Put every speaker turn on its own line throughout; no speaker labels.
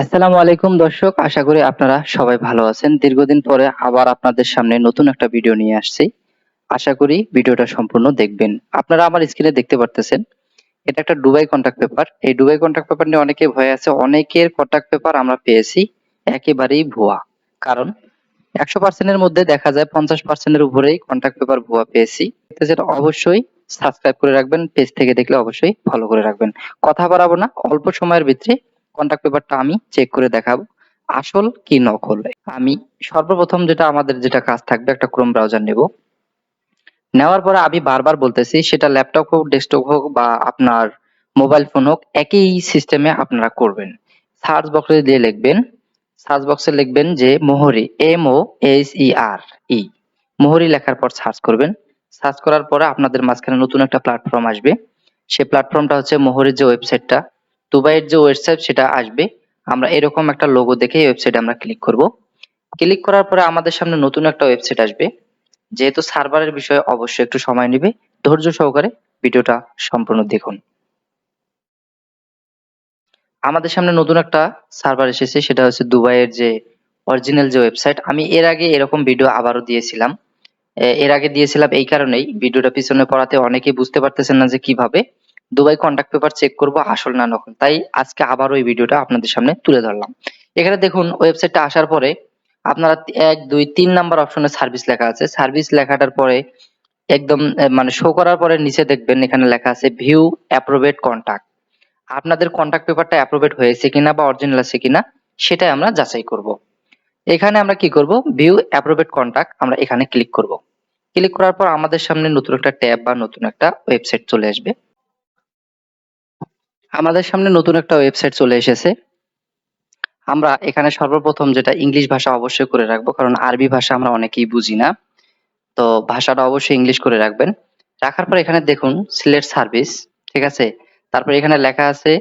আসসালামু আলাইকুম দর্শক, আশা করি আপনারা সবাই ভালো আছেন। দীর্ঘদিন পরে আবার আপনাদের সামনে নতুন একটা ভিডিও নিয়ে আসছি। আশা করি ভিডিওটা সম্পূর্ণ দেখবেন। আপনারা আমার স্ক্রিনে দেখতে পারতেছেন, এটা একটা ডুবাই কন্ট্যাক্ট পেপার এই ডুবাই কন্ট্যাক্ট পেপার নিয়ে অনেকে ভয় আছে, অনেকের কন্ট্যাক্ট পেপার আমরা পেয়েছি একেবারেই ভুয়া। কারণ একশো পার্সেন্টের মধ্যে দেখা যায় পঞ্চাশ পার্সেন্টের উপরেই কন্ট্যাক্ট পেপার ভুয়া পেয়েছি। যেটা অবশ্যই সাবস্ক্রাইব করে রাখবেন পেজ থেকে দেখলে অবশ্যই ফলো করে রাখবেন। কথা বাড়াবো না, অল্প সময়ের ভিতরে কন্ট্যাক্ট পেপারটা আমি চেক করে দেখাবো, আসল কি নকল। আমি সর্বপ্রথম যেটা আমাদের যেটা কাজ থাকবে, একটা ক্রোম ব্রাউজার নেব। নেওয়ার পরে আমি বারবার বলতেছি, সেটা ল্যাপটপ হোক ডেস্কটপ হোক বা আপনার মোবাইল ফোন হোক, একই সিস্টেমে আপনারা করবেন। সার্চ বক্সে দিয়ে লিখবেন সার্চ বক্সে লিখবেন যে মোহরি এম ও এস ই আর ই মোহরি লেখার পর সার্চ করবেন। সার্চ করার পরে আপনাদের মাঝখানে নতুন একটা প্ল্যাটফর্ম আসবে। সেই প্ল্যাটফর্মটা হচ্ছে মোহরির যে ওয়েবসাইটটা দুবাইয়ের যে ওয়েবসাইট সেটা আসবে। আমরা এরকম একটা লোগো দেখে এই ওয়েবসাইটে আমরা ক্লিক করব। ক্লিক করার পরে আমাদের সামনে নতুন একটা ওয়েবসাইট আসবে। যেহেতু সার্ভারের বিষয়ে অবশ্যই একটু সময় নেবে, ধৈর্য সহকারে ভিডিওটা সম্পূর্ণ দেখুন। আমাদের সামনে নতুন একটা সার্ভার এসেছে, সেটা হচ্ছে দুবাইয়ের যে অরিজিনাল যে ওয়েবসাইট আমি এর আগে এরকম ভিডিও আবারও দিয়েছিলাম। এর আগে দিয়েছিলাম এই কারণেই। ভিডিওটা পিছনে পড়াতে অনেকেই বুঝতে পারতেছেন না যে কীভাবে। দুবাই কন্ট্যাক্ট পেপার চেক করব, আসল না নকল। তাই আজকে আবার ওই ভিডিওটা আপনাদের সামনে তুলে ধরলাম। এখানে দেখুন ওয়েবসাইটটা আসার পরে আপনারা এক, দুই, তিন নাম্বার অপশনে সার্ভিস লেখা আছে। সার্ভিস লেখাটার পরে একদম মানে শো করার পরে নিচে দেখবেন এখানে লেখা আছে ভিউ অ্যাপ্রোভেট কন্ট্যাক্ট আপনাদের কন্ট্যাক্ট পেপারটা অ্যাপ্রোভেট হয়েছে কিনা বা অরিজিনাল আছে কিনা, সেটাই আমরা যাচাই করব। এখানে আমরা কি করব? ভিউ অ্যাপ্রোভেট কন্ট্যাক্ট আমরা এখানে ক্লিক করব। ক্লিক করার পর আমাদের সামনে নতুন একটা ট্যাব বা নতুন একটা ওয়েবসাইট চলে আসবে। আমাদের সামনে নতুন একটা ওয়েবসাইট চলে এসেছে। আমরা এখানে সর্বপ্রথম যেটা ইংলিশ ভাষা অবশ্যই করে রাখব, কারণ আরবি ভাষা আমরা অনেকেই বুঝি না। তো ভাষাটা অবশ্যই ইংলিশ করে রাখবেন। রাখার পর এখানে দেখুন সিলেট সার্ভিস ঠিক আছে? তারপর এখানে লেখা আছে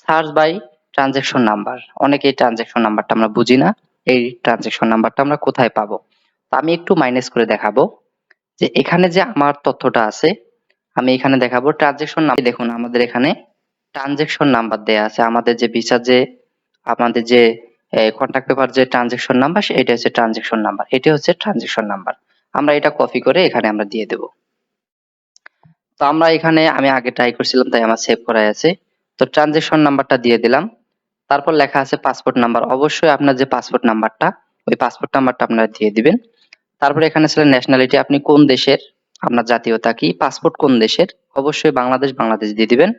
সার্চ বাই ট্রানজেকশন নাম্বার অনেকে এই ট্রানজেকশন নাম্বারটা আমরা বুঝি না, এই ট্রানজেকশন নাম্বারটা আমরা কোথায় পাবো? তো আমি একটু মাইনাস করে দেখাবো যে এখানে যে আমার তথ্যটা আছে, আমি এখানে দেখাবো ট্রানজেকশন নাম্বার দেখুন, আমাদের এখানে ট্রানজেকশন নাম্বার দেয়া আছে। আমাদের যে ভিসা যে, আমাদের যে কন্ট্যাক্ট পেপার যে ট্রানজেকশন নাম্বার এটা হচ্ছে ট্রানজেকশন নাম্বার এটা হচ্ছে ট্রানজেকশন নাম্বার আমরা এটা কপি করে এখানে আমরা দিয়ে দেব। তো আমরা এখানে, আমি আগে ট্রাই করছিলাম, তাই আমার সেভ করা আছে। তো ট্রানজেকশন নাম্বারটা দিয়ে দিলাম। তারপর লেখা আছে পাসপোর্ট নাম্বার অবশ্যই আপনার যে পাসপোর্ট নাম্বারটা ওই পাসপোর্ট নাম্বারটা আপনারা দিয়ে দিবেন। তারপরে এখানে ছিল ন্যাশনালিটি আপনি কোন দেশের, আপনার জাতীয়তা কি পাসপোর্ট কোন দেশের, অবশ্যই বাংলাদেশ বাংলাদেশ দিয়ে দিবেন।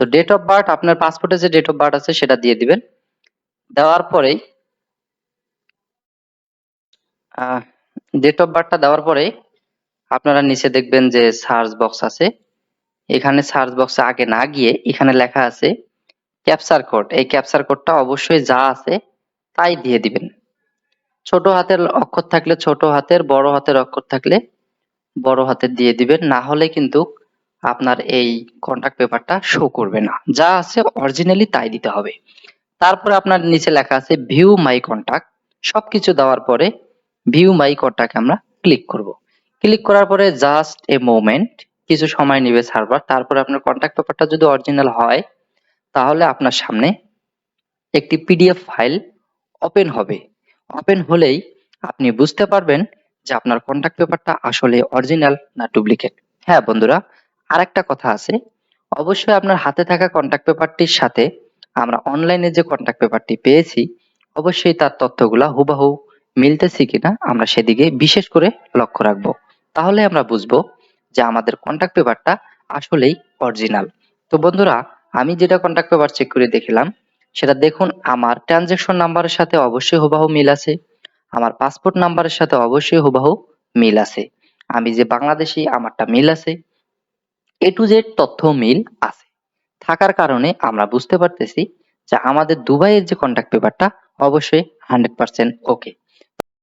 তো ডেট অফ বার্থ আপনার পাসপোর্টে যে ডেট অফ বার্থ আছে, সেটা দিয়ে দিবেন। দেওয়ার পরেই ডেট অফ বার্থটা দেওয়ার পরে আপনারা নিচে দেখবেন যে সার্চ বক্স আছে। এখানে সার্চ বক্সে আগে না গিয়ে এখানে লেখা আছে ক্যাপচার কোড এই ক্যাপচার কোডটা অবশ্যই যা আছে, তাই দিয়ে দিবেন। ছোট হাতের অক্ষর থাকলে ছোট হাতের, বড় হাতের অক্ষর থাকলে বড় হাতের দিয়ে দিবেন। না হলে কিন্তু আপনার এই কন্ট্যাক্ট পেপারটা শো করবে না। যা আছে অরিজিনালি তাই দিতে হবে। তারপরে আপনার নিচে লেখা আছে ভিউ মাই কন্ট্যাক্ট সবকিছু দেওয়ার পরে ভিউ মাই কন্ট্যাক্ট আমরা ক্লিক করব। ক্লিক করার পরে জাস্ট এ মোমেন্ট কিছু সময় নেবে সার্ভার তারপরে আপনার কন্ট্যাক্ট পেপারটা যদি অরিজিনাল হয়, তাহলে আপনার সামনে একটি পিডিএফ ফাইল ওপেন হবে। ওপেন হলেই আপনি বুঝতে পারবেন যে আপনার কন্ট্যাক্ট পেপারটা আসলে অরিজিনাল না ডুপ্লিকেট হ্যাঁ বন্ধুরা আরেকটা কথা আছে। অবশ্যই আপনার হাতে থাকা কন্ট্যাক্ট পেপারটির সাথে আমরা অনলাইনে যে কন্ট্যাক্ট পেপারটি পেয়েছি, অবশ্যই তার তথ্যগুলা হুবাহু মিলতেছে কিনা আমরা সেদিকে বিশেষ করে লক্ষ্য রাখব। তাহলে আমরা বুঝব যে আমাদের কন্ট্যাক্ট পেপারটা আসলেই অরিজিনাল তো বন্ধুরা, আমি যেটা কন্ট্যাক্ট পেপার চেক করে দেখলাম, সেটা দেখুন, আমার ট্রানজেকশন নাম্বারের সাথে অবশ্যই হুবাহু মিল আছে। আমার পাসপোর্ট নাম্বারের সাথে অবশ্যই হুবাহু মিল আছে। আমি যে বাংলাদেশি, আমারটা মিল আছে। এ টু জেড তথ্য মিল আছে। থাকার কারণে আমরা বুঝতে পারতেছি যে আমাদের দুবাইয়ের যে কন্ট্যাক্ট পেপারটা অবশ্যই হান্ড্রেড পার্সেন্ট ওকে